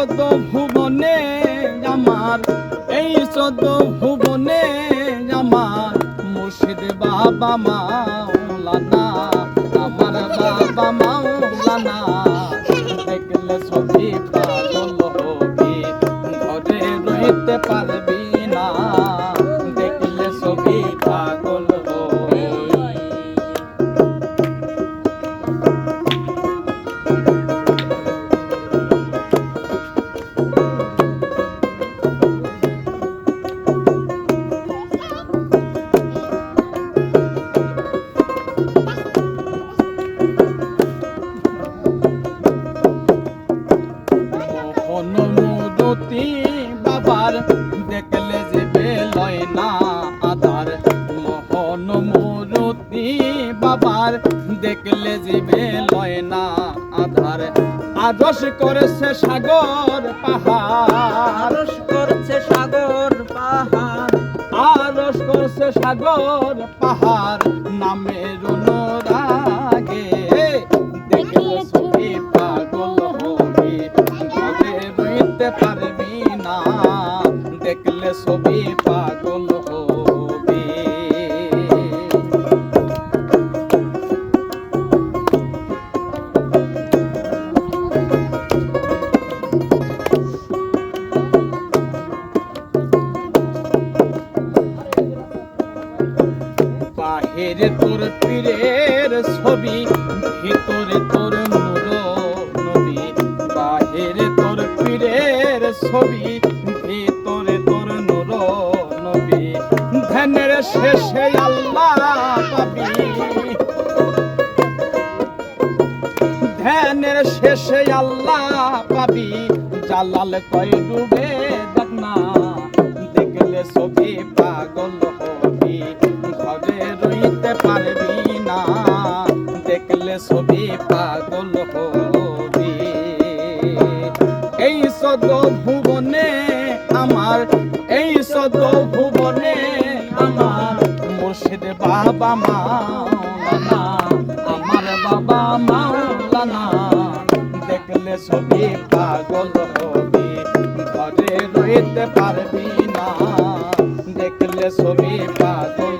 চোদ্দ ভুবনে আমার এই চোদ্দ ভুবনে আমার মুর্শিদ বাবা মাওলানা, আমার বাবা মাওলানা। দেখলে ছবি অনুমতি বাবার দেখলে যে বেলয় না আধার। মোহন বাবার দেখলে যে বেলয় না আধার। আদর্শ করেছে সাগর পাহাড়। করছে সাগর পাহাড়। আরস করছে সাগর পাহাড়। নামের অনুরাগে দেখলে ছবি পাগল হবি। বাহিরে তোর পীরের ছবি, ভিতরে তোর নূর নবী বাহিরে তোর পীরের ছবি ধ্যানের শেষে আল্লাহ পাবি। ধ্যানের শেষে আল্লাহ পাবি। জালাল কই ডুবে দেখ দেখলে ছবি পাগল হবি। ঘরে রইতে পারবি না। দেখলে ছবি পাগল হবি। এই সদ ভুবনে আমার, এই সদ ভুবনে মুর্শিদ বাবা মাওলানা, আমার বাবা মাওলানা। দেখলে ছবি পাগল হবি, ঘরে রইতে পারবি না। দেখলে ছবি পাগল